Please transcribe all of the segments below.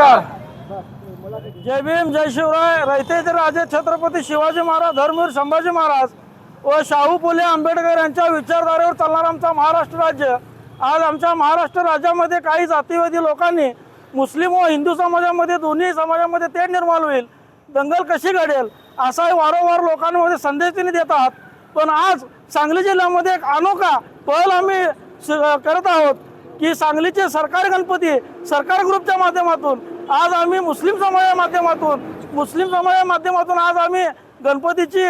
नमस्कार. जय भीम जय शिवराय. रयतेचे राजे छत्रपती शिवाजी महाराज धर्मवीर संभाजी महाराज व शाहू फुले आंबेडकर यांच्या विचारधारेवर चालणारा आमचा महाराष्ट्र राज्य. आज आमच्या महाराष्ट्र राज्यामध्ये काही जातीवादी लोकांनी मुस्लिम व हिंदू समाजामध्ये दोन्ही समाजामध्ये ते निर्माण होईल. दंगल कशी घडेल? असा वारंवार लोकांमध्ये संदेश त्यांनी देतात पण आज सांगली जिल्ह्यामध्ये एक अनोखा पहल आम्ही करत आहोत. की सांगलीचे सरकार गणपती सरकार ग्रुपच्या माध्यमातून. आज आम्ही मुस्लिम समाजा माध्यमातून मुस्लिम समाजा माध्यमातून आज आम्ही गणपतीची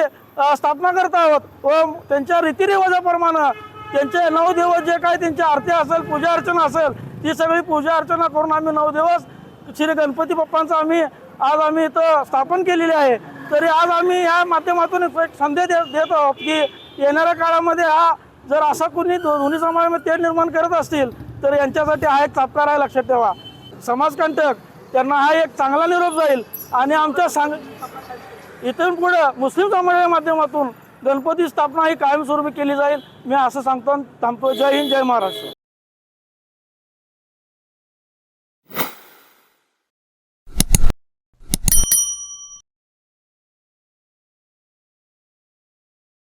स्थापना करत आहोत. व त्यांच्या रीतिरिवाजाप्रमाणे त्यांचे नऊ दिवस जे काही त्यांची आरती असेल पूजा अर्चना असेल ती सगळी पूजा अर्चना करून आम्ही नऊ दिवस श्री गणपती बाप्पांचं आम्ही आज आम्ही इथं स्थापन केलेली आहे. तरी आज आम्ही या माध्यमातून एक संदेश दे- देत आहोत की येणाऱ्या काळामध्ये हा जर असा कुणी दोन्ही समाजामध्ये तेढ निर्माण करत असतील तर यांच्यासाठी हा एक चापकार आहे लक्षात ठेवा. समाजकंटक त्यांना हा एक चांगला निरोप जाईल. आणि आमच्या सांग इथून पुढं मुस्लिम समाजाच्या माध्यमातून गणपती स्थापना ही कायमस्वरूपी केली जाईल. मी असं सांगतो आणि थांबतो. जय हिंद जय महाराष्ट्र.